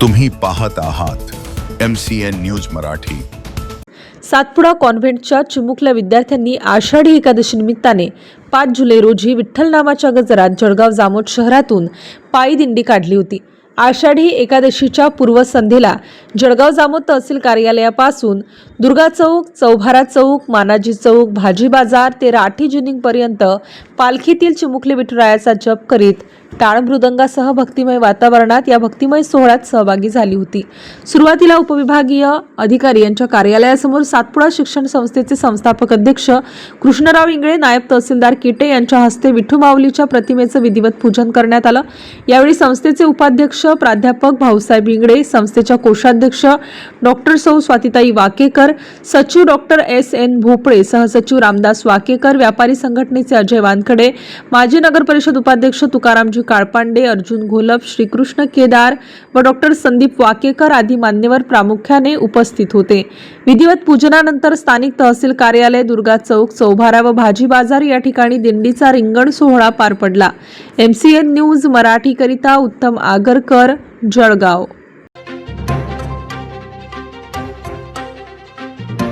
तुम्ही पाहत आहात M C N news Marathi. Satpuda कॉन्व्हेंटच्या चिमुकल्या विद्यार्थ्यांनी आषाढी एकादशी निमित्ताने पाच जुलै रोजी विठ्ठल नामाच्या गजरात जळगाव जामोद शहरातून पायी दिंडी काढली होती. आषाढी एकादशीच्या पूर्वसंध्येला जळगाव जामोद तहसील कार्यालयापासून दुर्गा चौक चौभारा चौक मानाजी चौक भाजी बाजार ते राठी जिनिंगपर्यंत पालखीतील चिमुकले विठुरायाचा जप करीत टाळ मृदंगासह भक्तिमय वातावरणात या भक्तिमय सोहळ्यात सहभागी झाली होती. सुरुवातीला उपविभागीय अधिकारी यांच्या कार्यालयासमोर सातपुडा शिक्षण संस्थेचे संस्थापक अध्यक्ष कृष्णराव इंगळे नायब तहसीलदार किटे यांच्या हस्ते विठू माऊलीच्या प्रतिमेचं विधिवत पूजन करण्यात आलं. यावेळी संस्थेचे उपाध्यक्ष प्राध्यापक भाऊसाहेब इंगडे संस्थेच्या कोषाध्यक्ष डॉक्टर सौ स्वातिताई वाकेकर सचिव डॉक्टर एस एन भोपळे सहसचिव रामदास वाकेकर व्यापारी संघटनेचे अजय वानखडे माजी नगर परिषद उपाध्यक्ष तुकारामजी काळपांडे अर्जुन घोलप श्रीकृष्ण केदार व डॉक्टर संदीप वाकेकर आदी मान्यवर प्रामुख्याने उपस्थित होते. विधिवत पूजनानंतर स्थानिक तहसील कार्यालय दुर्गा चौक चौभारा व भाजी बाजार या ठिकाणी दिंडीचा रिंगण सोहळा पार पडला. एमसीएन न्यूज मराठीकरिता उत्तम आगरकर. जळगाव